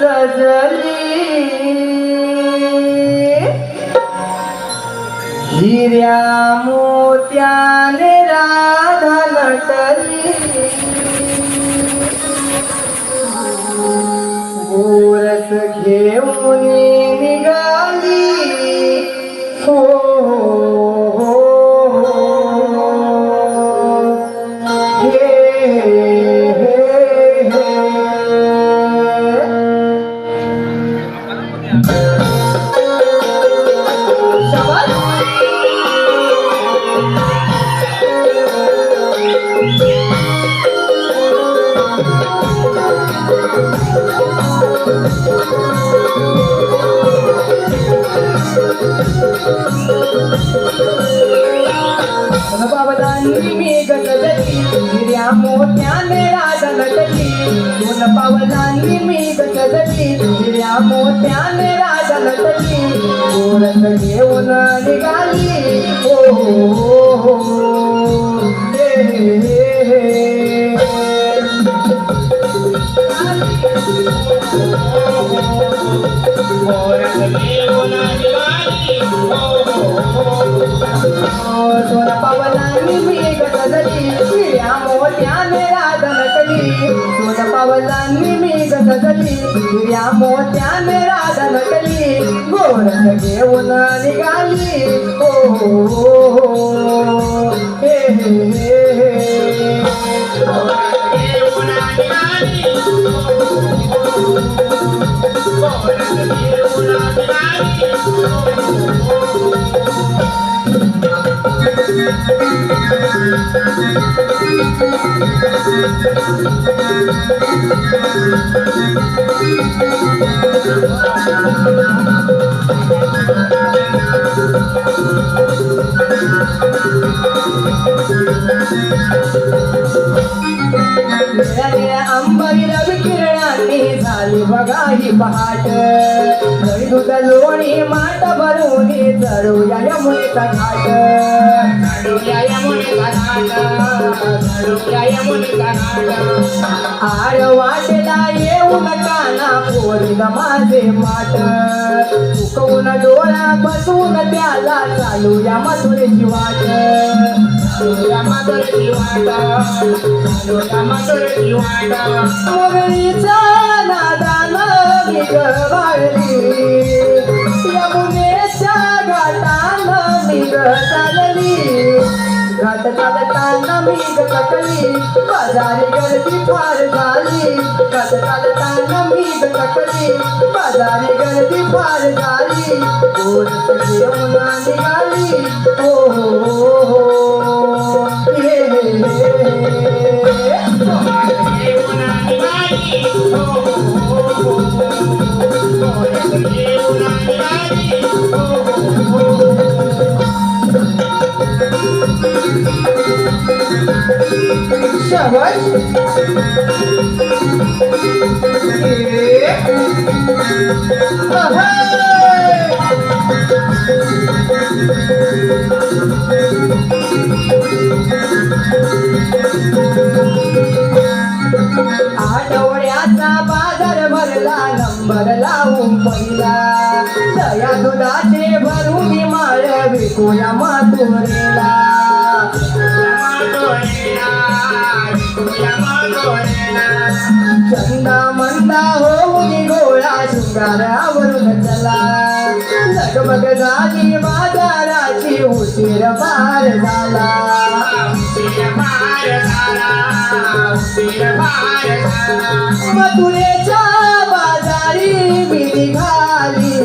सजली. हिऱ्या मोत्याने राधा नटली गोरस घेऊन निघाली. पावलांनी मी गजली हिऱ्या मोत्याने राजा नटली दोन घेऊन निघाली हो सोना पावलांनी मी गजली हिऱ्या मोत्याने राजा नटली सोना पावलांनी मी गजली हिऱ्या मोत्याने राजा नटली गोरस घेऊन निघाली हो हो, हो, हे, हे, हे, हे. निळ्या रवी किरणांनी झाली बघा ही पहाट. दूध लोणी माट भरून चढूया यमुनेचा घाट चढूया यमुनेचा घाट चढूया यमुनेचा घाट आड वाटेला येऊ नका ना पोरील माझे माट. चुकवून डोळा बसून त्याला चालूया मधुरेची वाट. चालूया मथुरेची वाट. चालूया मथुरेची वाट. मोगरीचा यमुनेच्या घाटानं मी चालली घाट चालताना मी कटली बाजारी गर्दी फार झाली घाट चालताना मी ग बाजारी गर्दी फार झाली गोरस घेऊन निघाली. हो हो हो हो. हे हे हे. आठवड्याचा बाजार भरला नंबर लावून पहिला. दया दुधाचे भरून माळ विकूया मातुरेला. पार झाला. मथुरेच्या बाजारी मी निघाली.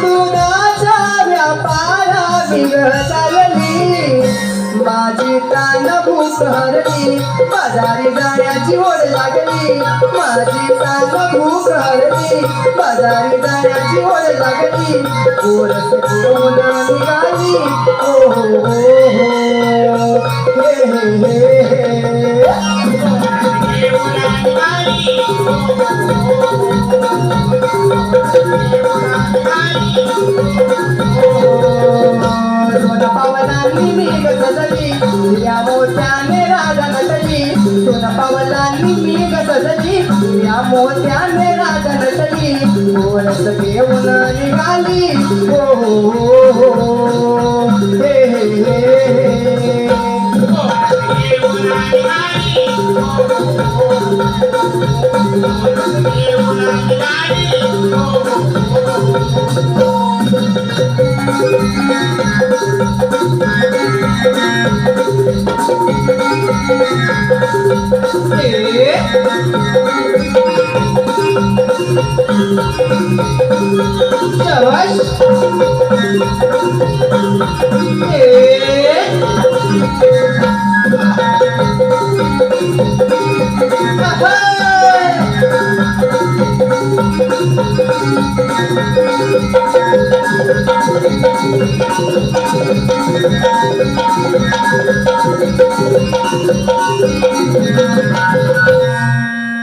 दुधाच्या व्यापारा बिघ चालली. माझी तान भूस हरली बाजारी जाण्याची ओढ लागली. माझी तान भूस हरली बाजारी जाण्याची ओढ लागली. ओरस निघाली. ओ हो. हो हे हे. मोत्याने राजा नटली सोन पावलांनी मी गजली या मोत्याने राग नटली ओळख घेऊन निघाली हो हो हो हो हे हे हे हे शाबाश ए आहा!